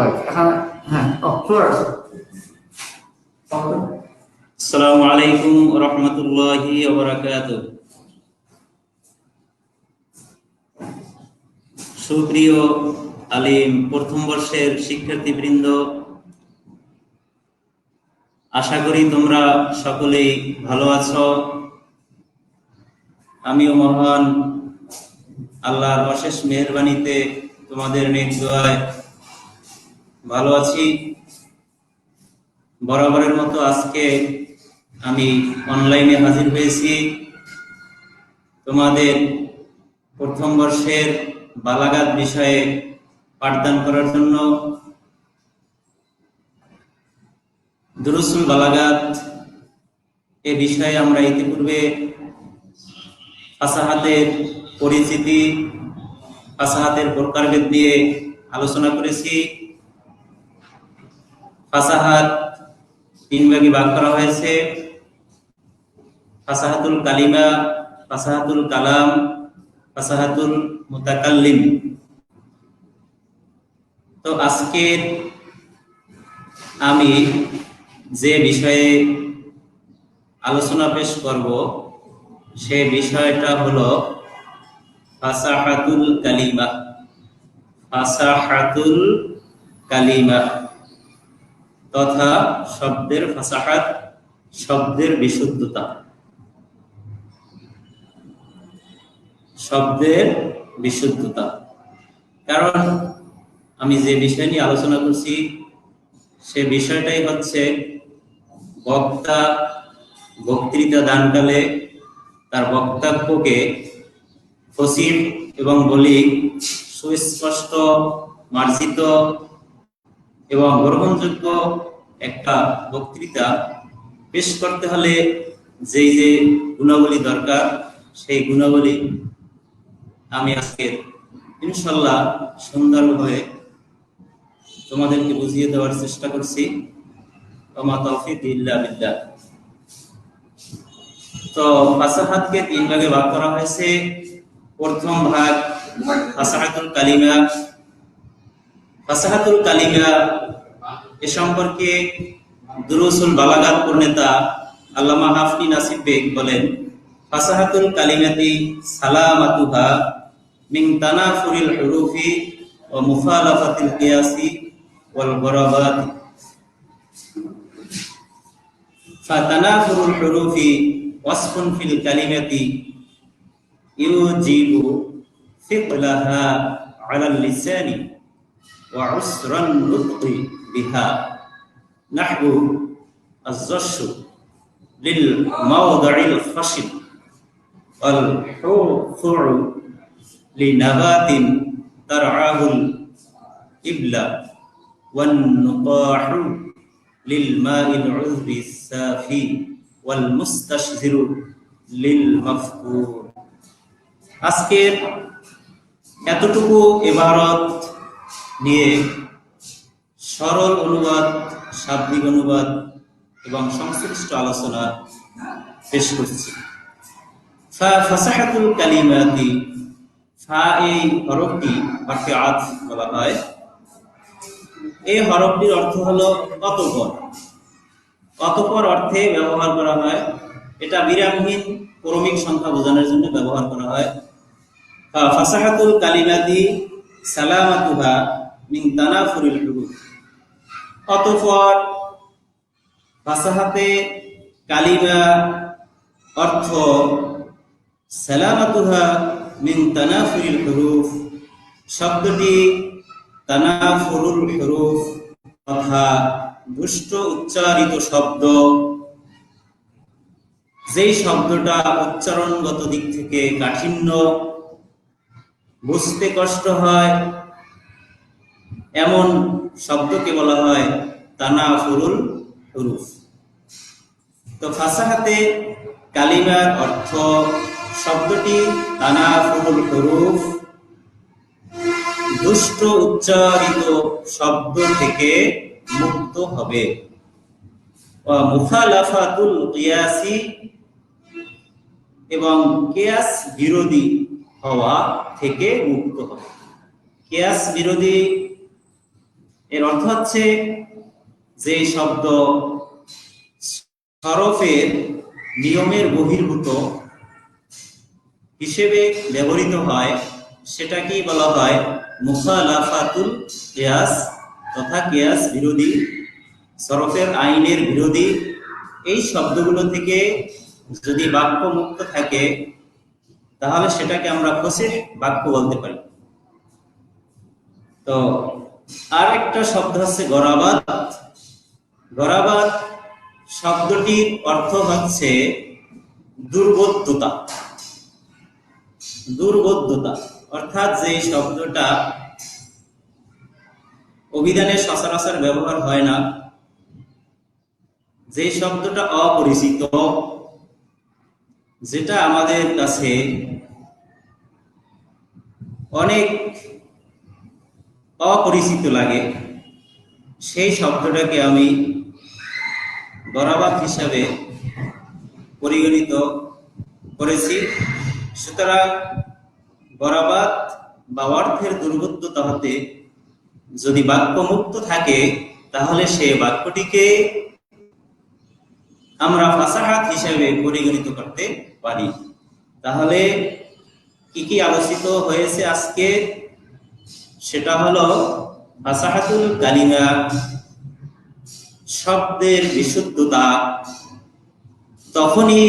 হয়। আলাইকুম রহমতুল্লাহি সুপ্রিয় আলিম, প্রথম বর্ষের শিক্ষার্থীবৃন্দ, আশা করি তোমরা সকলেই ভালো আছো। আমিও মহান, আল্লাহর অশেষ মেহরবানিতে তোমাদের নেক দোয়ায় ভালো আছি। বরাবরের মতো আজকে আমি অনলাইনে হাজির হয়েছি। তোমাদের প্রথম বর্ষের বালাগাত বিষয়ে পাঠদান করার জন্য দুরুসুল বালাগাত এ বিষয়ে আমরা ইতিপূর্বে ফাসাহাতের পরিচিতি, ফাসাহাতের প্রকারভেদ নিয়ে আলোচনা করেছি। ফাসাহাত তিন ভাগে ভাগ করা হয়েছে। ফাসাহাতুল কালিমা, ফাসাহাতুল কালাম, ফাসাহাতুল মুতাকাল্লিম। তো আজকে আমি যে বিষয়ে আলোচনা পেশ করব, সে বিষয়টা হলো ফাসাহাতুল কালিমা। ফাসাহাতুল কালিমা। তথা শব্দের ফাসাহাত, শব্দের বিশুদ্ধতা। শব্দের বিশুদ্ধতা। কারণ আমি যে বিষয় নিয়ে আলোচনা করছি, সে বিষয়টাই হচ্ছে বক্তা বক্তৃতা দানকালে তার বক্তব্যকে ফসিল এবং বলি সুস্পষ্ট, মার্জিত এবং গ্রহণযোগ্য একটা বক্তৃতা পেশ করতে হলে যেই যে গুণাবলী দরকার, সেই গুণাবলী আমি আজকে ইনশাল্লাহ সুন্দরভাবে তোমাদেরকে বুঝিয়ে দেওয়ার চেষ্টা করছি। তো তিন ভাগে ভাগ করা হয়েছে। প্রথম ভাগ ফাসাহাতুল কালিমা ফাসাহাতুল কালিকা এ সম্পর্কে দুরুসুল বালাগাত প্রণেতা আল্লামা হাফনি নাসিব বেগ বলেন, ফাসাহাতুল কালিগাতি সালামাতুহা মিন তানাফুরিল হুরুফি ওয়া মুফালাফাতিল কিয়াসি ওয়াল গরাবাত। ফাতানাফুরুল হুরুফি ওয়াসফুন ফিল কালিগাতি ইউজিবু ফিকলাহা আলাল লিসানি। وعسر النطق بها نحو الزش للموضع الخشن والحوفع لنبات ترعاه الإبلة والنطاح للماء العذب السافي والمستشذر للمفكور আজকের এতটুকু ইবারত নিয়ে সরল অনুবাদ, শাব্দিক অনুবাদ এবং সংশ্লিষ্ট আলোচনা পেশ করছি। ফাসাহাতুল কালিমাতি, ফা এই হরফটি অর্থে আজ বলা হয়। এই হরফটির অর্থ হলো অতপর। অতপর অর্থে ব্যবহার করা হয়। এটা বিরামহীন, ক্রমিক সংখ্যা বোঝানোর জন্য ব্যবহার করা হয়। ফাসাহাতুল কালিমাতি সালামাতুহা মিন তানাফুরিল অতঃপর ফাসাহাতে কালিমা, অর্থ, সালামাতুহা মিন তানাফুরিল হুরুফ শব্দটি তানাফুরুল হুরুফ তথা দুষ্ট উচ্চারিত শব্দ। যেই শব্দটা উচ্চারণগত দিক থেকে কাঠিন্য, বুঝতে কষ্ট হয় এমন শব্দকে বলা হয় তানা ফুরুল হুরুফ। তো ফাসাহাতে কালিমার অর্থ শব্দটি তানা ফুরুল হুরুফ। দুষ্ট উচ্চারিত শব্দ থেকে মুক্ত হবে। মুখালাফাতুল কিয়াসি এবং কেয়াস বিরোধী হওয়া থেকে মুক্ত হবে। কেয়াস বিরোধী এর অর্থ হচ্ছে যে শব্দ সরফের নিয়মের বহির্ভূত হিসেবে ব্যবহৃত হয়। সেটাকেই বলা হয় মুখালাফাতুল কেয়াস তথা কেয়াস বিরোধী সরফের আইনের বিরোধী। এই শব্দগুলো থেকে যদি বাক্য মুক্ত থাকে, তাহলে সেটাকে আমরা ফসিহ বাক্য বলতে পারি। তো আর একটা শব্দ হচ্ছে গরাবাত গরাবাত শব্দটির অর্থ হচ্ছে দুর্বোধ্যতা। দুর্বোধ্যতা, অর্থাৎ যে শব্দটা অভিধানে সচরাচর ব্যবহার হয় না, যে শব্দটা অপরিচিত, যেটা আমাদের কাছে অনেক অপরিচিত লাগে। সেই শব্দটাকে আমি বরাবাদ হিসাবে পরিগণিত করেছি। সুতরাং বরাবাদ বা অর্থের দুর্বোধ্যতা হতে যদি বাক্য মুক্ত থাকে, তাহলে সে বাক্যটিকে আমরা ফাসাহাত হিসেবে পরিগণিত করতে পারি। তাহলে কি কি আলোচিত হয়েছে আজকে? সেটা হলো ফাসাহাতুল কালিমা, শব্দের বিশুদ্ধতা। তখনই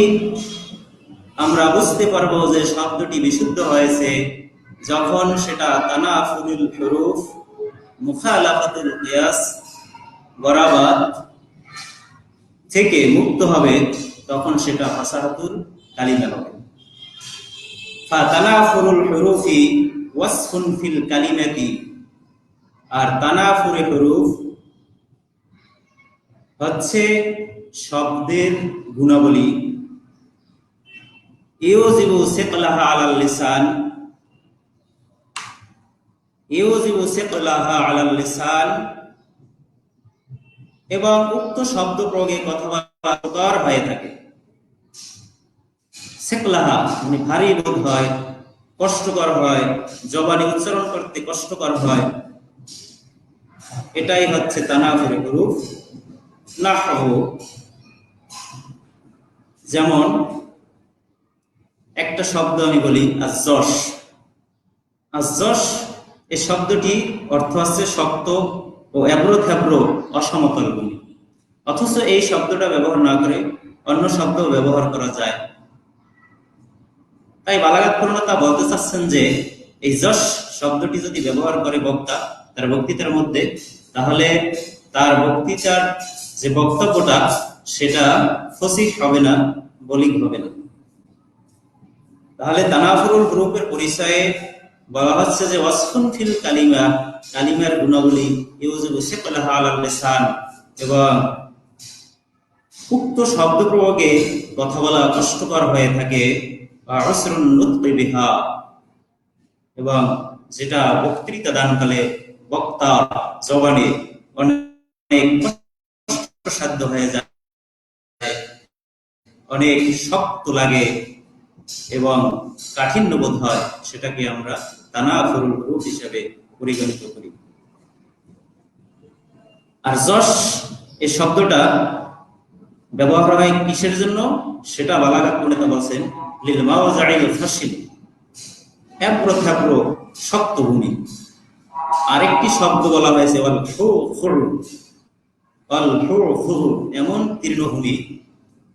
আমরা বুঝতে পারব যে শব্দটি বিশুদ্ধ হয়েছে যখন সেটা তানাফুল হরুফ, মুখালাফাতুল কিয়াস, বরাবাদ থেকে মুক্ত হবে তখন সেটা ফাসাহাতুল কালিমা হবে। ফাতানাফুরুল হুরুফি ওয়াসফুন ফিল কালিমাতি। আর তানাফুরে হুরুফ হচ্ছে শব্দের গুণাবলী। ইউজিবু সিকলাহা আলাল লিসান। ইউজিবু সিকলাহা আলাল লিসান। এবং উক্ত শব্দ প্রয়োগে কথাবার্তা হয়ে থাকে। সেকলাহা মানে ভারী বোধ হয়। কষ্টকর হয়, জবানি উচ্চারণ করতে কষ্টকর হয়। এটাই হচ্ছে তানাফুরে হুরুফ নাহু যেমন একটা শব্দ আমি বলি আজস আজস এই শব্দটি অর্থ হচ্ছে শক্ত ও এব্রো থ্যাব্রো অসমতল ভূমি অথচ এই শব্দটা ব্যবহার না করে অন্য শব্দ ব্যবহার করা যায়। তাই বালাঘাত পূর্ণতা বলতে চাচ্ছেন যে, এই যশ শব্দটি যদি ব্যবহার করে বক্তা, তার বক্তৃতার মধ্যে, তাহলে তার বক্তৃতার যে বক্তব্যটা, সেটা ফসিহ হবে না, বলিক হবে না। তাহলে তানাফুরুল গ্রুপের পরিচয়ে বলা হচ্ছে যে, ওয়াসফুন ফিল কালিমা, কালিমার গুণাবলী ইউজিবু সিকলাহা আলাল লিসান, এবং উক্ত শব্দ প্রয়োগে কথা বলা কষ্টকর হয়ে থাকে। বিহা। এবং যেটা বক্তৃতা দানকালে বক্তা জবানে অনেক কষ্টসাধ্য হয়ে যায়, অনেক শক্ত লাগে এবং কাঠিন্য বোধ হয়, সেটাকে আমরা তানাফুরুল রূপ হিসেবে পরিগণিত করি। আর যশ এই শব্দটা ব্যবহার হয় কিসের জন্য? সেটা বালাঘাত পণ্ডিতা বলছেন। লিল মাওজাইল ফাসিল। হ্যাপ্রো থ্যাপ্রো শক্ত ভূমি আরেকটি শব্দ বলা হয়েছে অল ফুর অল ফুর এমন তীর্ণভূমি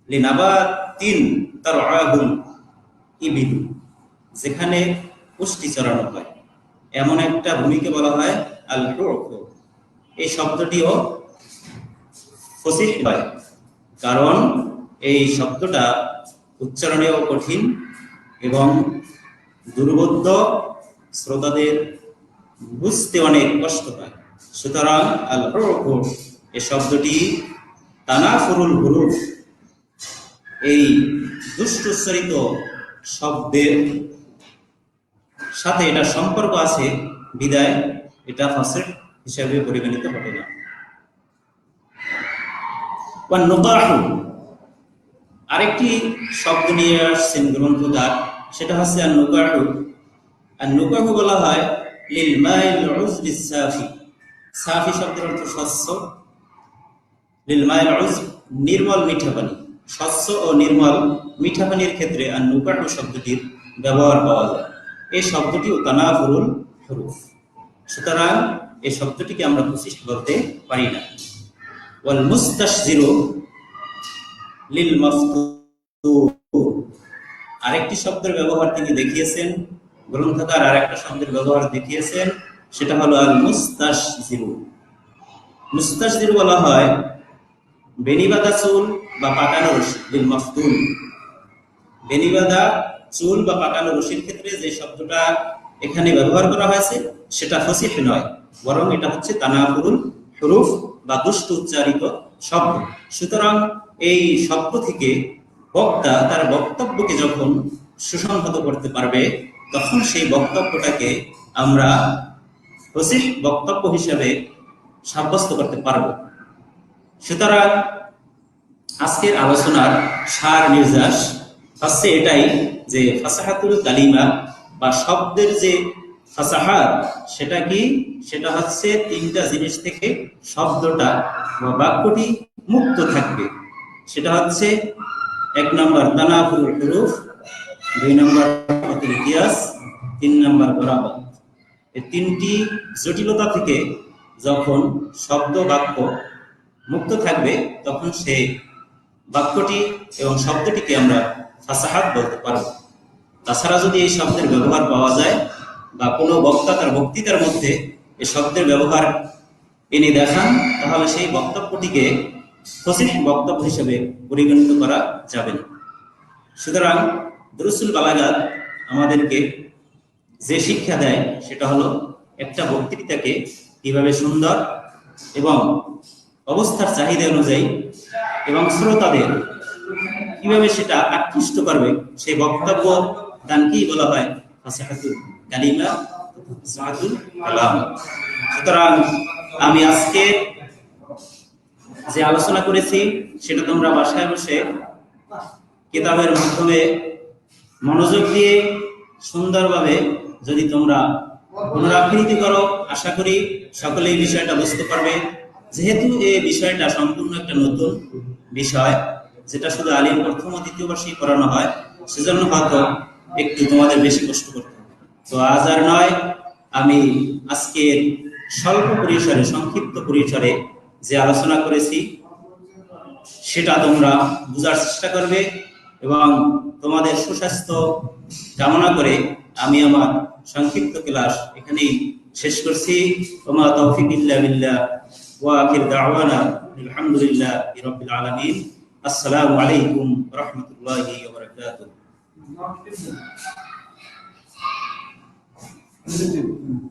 লিনাবা তিন তার যেখানে পুষ্টি চড়ানো হয়। এমন একটা ভূমিকে বলা হয় আল এই শব্দটিও ফসিহ হয় কারণ এই শব্দটা উচ্চারণেও কঠিন এবং দুর্বোধ্য শ্রোতাদের বুঝতে অনেক কষ্ট হয় সুতরাং আল এই শব্দটি তানাফুরুল হুরুফ, এই দুষ্টুচ্চারিত শব্দের সাথে এটা সম্পর্ক আছে, বিদায়, এটা ফাসেট হিসাবে পরিগণিত হবে না। আরেকটি শব্দ নিয়ে আসছেন গ্রন্থদার সেটা হচ্ছে আর নোকাহু আর নোকাহু বলা হয় লিল মাইল উজরি সাফি। সাফি শব্দের অর্থ স্বচ্ছ। লিলমাইল উজব নির্মল মিঠা পানি স্বচ্ছ ও নির্মল মিঠা পানির ক্ষেত্রে আর নুকাটু শব্দটির ব্যবহার পাওয়া যায়। এই শব্দটি তানাফুরুল হরুফ। সুতরাং এই শব্দটিকে আমরা পঁচিশ করতে পারি না। ওয়াল মুস্তাশজিরু লিল আরেকটি শব্দের ব্যবহার তিনি দেখিয়েছেন গ্রন্থকার আর একটা শব্দের ব্যবহার দেখিয়েছেন, সেটা হলো আল মুস্তাশজিরু মুস্তাশজিরু বলা হয় বেনিবাদা চুল বা পাকানো রশি বিল মাফতুন বেনিবাদা চুল বা পাকানো রশির ক্ষেত্রে যে শব্দটা এখানে ব্যবহার করা হয়েছে, সেটা ফসিহ নয়, বরং এটা হচ্ছে তানাফুরুল হরুফ বা দুষ্ট উচ্চারিত শব্দ। সুতরাং এই শব্দ থেকে বক্তা তার বক্তব্যকে যখন সুসংহত করতে পারবে, তখন সেই বক্তব্যটাকে আমরা ফসিহ বক্তব্য হিসাবে সাব্যস্ত করতে পারব। সুতরাং আজকের আলোচনার সার নির্যাস হচ্ছে এটাই যে ফাসাহাতুল কালিমা বা শব্দের যে ফাসাহাত, সেটা কি? সেটা হচ্ছে তিনটা জিনিস থেকে শব্দটা বা বাক্যটি মুক্ত থাকবে। সেটা হচ্ছে এক নম্বর তানাফুল হুরুফ, দুই নম্বর ইতিহাস তিন নম্বর বরাবর এই তিনটি জটিলতা থেকে যখন শব্দ বাক্য মুক্ত থাকবে, তখন সেই বাক্যটি এবং শব্দটিকে আমরা ফাসাহাত বলতে পারব। তাছাড়া যদি এই শব্দের ব্যবহার পাওয়া যায় বা কোনো বক্তা তার বক্তৃতার মধ্যে এই শব্দের ব্যবহার এনে দেখান, তাহলে সেই বক্তব্যটিকে ফসিহ বক্তব্য হিসেবে পরিগণিত করা যাবে না। সুতরাং দরুসুল বালাগাত আমাদেরকে যে শিক্ষা দেয়, সেটা হলো একটা বক্তৃতাকে কীভাবে সুন্দর এবং অবস্থার চাহিদা অনুযায়ী এবং শ্রোতাদের কীভাবে সেটা আকৃষ্ট করবে, সেই বক্তব্য দানকেই বলা হয় কালিমা ফাসাহাতুল কালাম সুতরাং আমি আজকে যে আলোচনা করেছি, সেটা তোমরা বাসায় বসে কিতাবের মাধ্যমে মনোযোগ দিয়ে সুন্দরভাবে যদি তোমরা পুনরাবৃত্তি করো, আশা করি সকলে এই বিষয়টা বুঝতে পারবে যেহেতু এই বিষয়টা সম্পূর্ণ একটা নতুন বিষয়, যেটা শুধু আলিম প্রথম দ্বিতীয় বর্ষেই পড়ানো হয়, সেজন্য হয়তো একটু তোমাদের বেশি কষ্ট করতে। তো আজ আর নয়, আমি আজকের স্বল্প পরিসরে, সংক্ষিপ্ত পরিসরে যে আলোচনা করেছি, সেটা তোমরা বোঝার চেষ্টা করবে এবং তোমাদের সুস্বাস্থ্য কামনা করে আমি আমার সংক্ষিপ্ত ক্লাস এখানেই শেষ করছি। ওমা তৌফিক ইল্লা বিল্লাহ দাওয়ানা আলহামদুলিল্লাহ রাব্বিল আলামিন। আসসালামু আলাইকুম রাহমাতুল্লাহি বারাকাতুহু। うん。